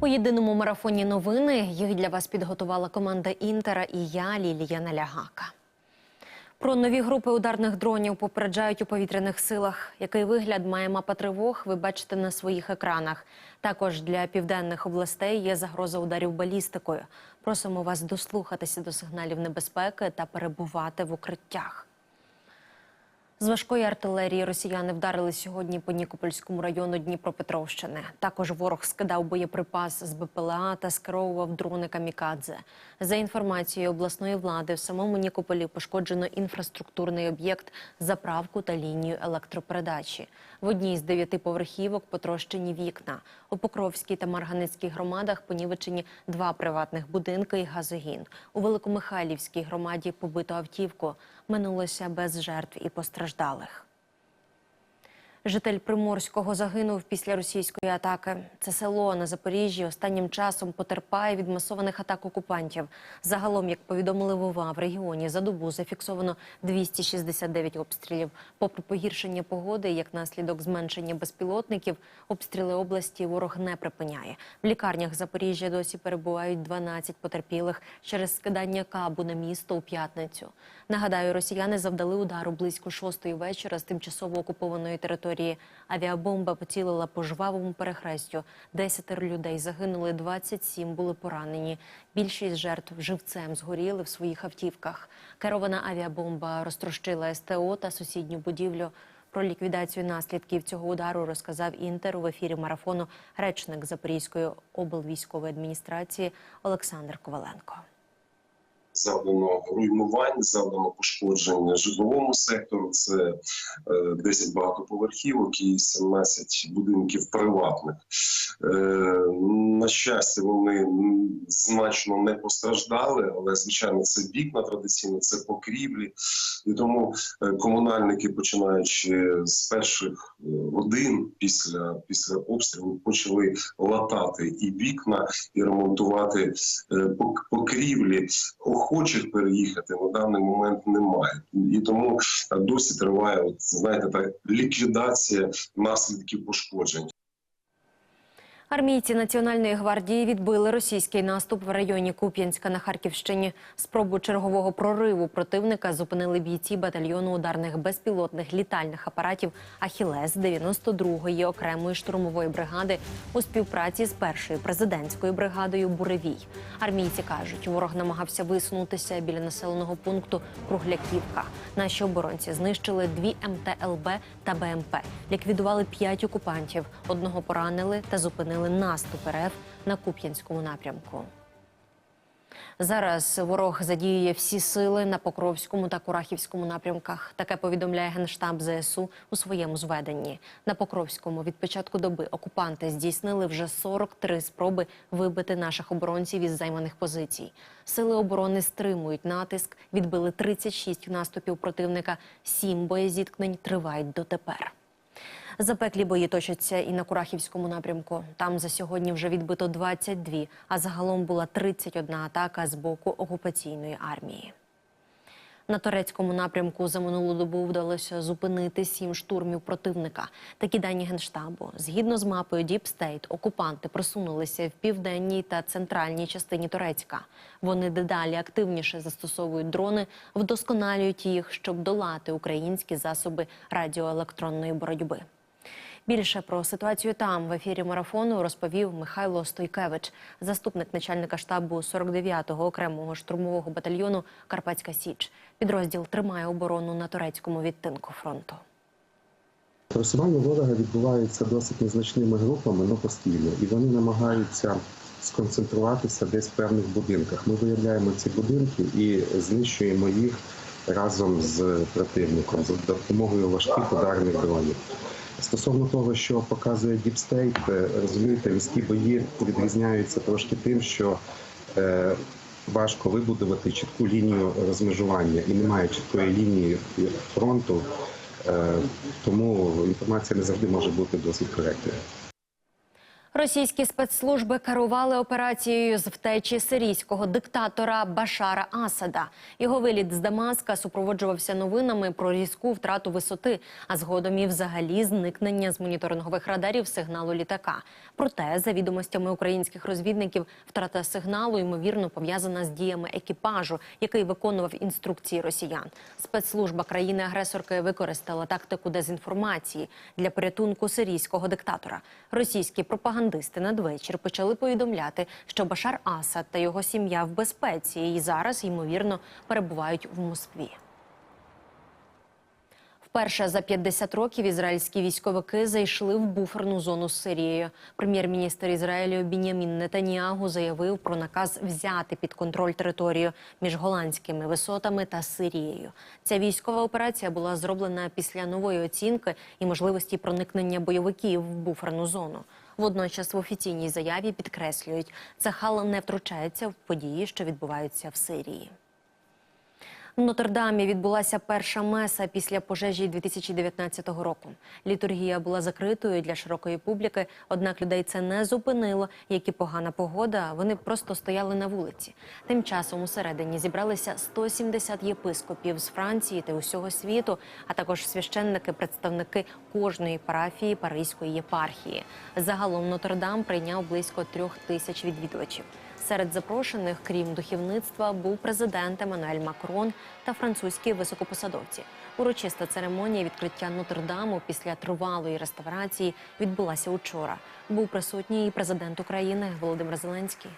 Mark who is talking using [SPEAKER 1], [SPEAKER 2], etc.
[SPEAKER 1] У єдиному марафоні новини їх для вас підготувала команда Інтера і я, Лілія Налягака. Про нові групи ударних дронів попереджають у повітряних силах. Який вигляд має мапа тривог, ви бачите на своїх екранах. Також для південних областей є загроза ударів балістикою. Просимо вас дослухатися до сигналів небезпеки та перебувати в укриттях. З важкої артилерії росіяни вдарили сьогодні по Нікопольському району Дніпропетровщини. Також ворог скидав боєприпас з БПЛА та скеровував дрони камікадзе. За інформацією обласної влади, в самому Нікополі пошкоджено інфраструктурний об'єкт, заправку та лінію електропередачі. В одній з дев'яти поверхівок потрощені вікна. У Покровській та Марганецькій громадах понівечені два приватних будинки і газогін. У Великомихайлівській громаді побито автівку. Минулося без жертв і постраждалих. Житель Приморського загинув після російської атаки. Це село на Запоріжжі останнім часом потерпає від масованих атак окупантів. Загалом, як повідомили в ОВА, в регіоні за добу зафіксовано 269 обстрілів. Попри погіршення погоди, як наслідок зменшення безпілотників, обстріли області ворог не припиняє. В лікарнях Запоріжжя досі перебувають 12 потерпілих через скидання кабу на місто у п'ятницю. Нагадаю, росіяни завдали удару близько шостої вечора з тимчасово окупованої території. Авіабомба поцілила по жвавому перехрестю. Десятеро людей загинули, 27 були поранені. Більшість жертв живцем згоріли в своїх автівках. Керована авіабомба розтрощила СТО та сусідню будівлю. Про ліквідацію наслідків цього удару розказав інтер у ефірі марафону речник Запорізької облвійськової адміністрації Олександр Коваленко.
[SPEAKER 2] Завдано руйнувань, завдано пошкоджень житловому сектору. Це е, 10 багатоповерхівок і 17 будинків приватних. Е, На щастя, вони значно не постраждали, але звичайно, це вікна традиційно, це покрівлі. І тому е, комунальники, починаючи з перших е, годин після, після обстрілу, почали латати і вікна, і ремонтувати е, покрівлі охочих переїхати на даний момент немає, і тому е, досі триває, от знаєте, так ліквідація наслідків пошкоджень.
[SPEAKER 1] Армійці Національної гвардії відбили російський наступ в районі Куп'янська на Харківщині. Спробу чергового прориву противника зупинили бійці батальйону ударних безпілотних літальних апаратів Ахілес 92-ї окремої штурмової бригади у співпраці з першою президентською бригадою Буревій. Армійці кажуть, ворог намагався висунутися біля населеного пункту Кругляківка. Наші оборонці знищили дві МТЛБ та БМП, ліквідували п'ять окупантів, одного поранили та зупинили наступ РФ на Куп'янському напрямку. Зараз ворог задіює всі сили на Покровському та Курахівському напрямках. Таке повідомляє генштаб ЗСУ у своєму зведенні. На Покровському від початку доби окупанти здійснили вже 43 спроби вибити наших оборонців із займаних позицій. Сили оборони стримують натиск, відбили 36 наступів противника. Сім боєзіткнень тривають дотепер. Запеклі бої точаться і на Курахівському напрямку. Там за сьогодні вже відбито 22, а загалом була 31 атака з боку окупаційної армії. На турецькому напрямку за минулу добу вдалося зупинити сім штурмів противника. Такі дані генштабу. Згідно з мапою State, окупанти просунулися в південній та центральній частині Турецька. Вони дедалі активніше застосовують дрони, вдосконалюють їх, щоб долати українські засоби радіоелектронної боротьби. Більше про ситуацію там в ефірі марафону розповів Михайло Стойкевич, заступник начальника штабу 49-го окремого штурмового батальйону Карпатська Січ. Підрозділ тримає оборону на турецькому відтинку фронту.
[SPEAKER 3] Просування ворога відбувається досить незначними групами, але постійно, і вони намагаються сконцентруватися десь в певних будинках. Ми виявляємо ці будинки і знищуємо їх разом з противником за допомогою важких ударних дронів. Стосовно того, що показує State, е, розумієте, міські бої відрізняються трошки тим, що е, важко вибудувати чітку лінію розмежування і немає чіткої лінії фронту. Е, Тому інформація не завжди може бути досить коректною.
[SPEAKER 1] Російські спецслужби керували операцією з втечі сирійського диктатора Башара Асада. Його виліт з Дамаска супроводжувався новинами про різку втрату висоти, а згодом і взагалі зникнення з моніторингових радарів сигналу літака. Проте, за відомостями українських розвідників, втрата сигналу ймовірно пов'язана з діями екіпажу, який виконував інструкції росіян. Спецслужба країни-агресорки використала тактику дезінформації для порятунку сирійського диктатора. Російські пропагандисти надвечір почали повідомляти, що Башар Асад та його сім'я в безпеці і зараз ймовірно перебувають в Москві. Вперше за 50 років ізраїльські військовики зайшли в буферну зону з Сирією. Прем'єр-міністр Ізраїлю Бінямін Нетаніагу заявив про наказ взяти під контроль територію між голландськими висотами та Сирією. Ця військова операція була зроблена після нової оцінки і можливості проникнення бойовиків в буферну зону. Водночас в офіційній заяві підкреслюють, Цахал не втручається в події, що відбуваються в Сирії. В Нотр-Дамі відбулася перша меса після пожежі 2019 року. Літургія була закритою для широкої публіки, однак людей це не зупинило. Як і погана погода, вони просто стояли на вулиці. Тим часом усередині зібралися 170 єпископів з Франції та усього світу, а також священники, представники кожної парафії Паризької єпархії. Загалом Нотр-Дам прийняв близько трьох тисяч відвідувачів. Серед запрошених, крім духовництва, був президент Еммануель Макрон та французькі високопосадовці. Урочиста церемонія відкриття Нотр-Даму після тривалої реставрації відбулася учора. Був присутній і президент України Володимир Зеленський.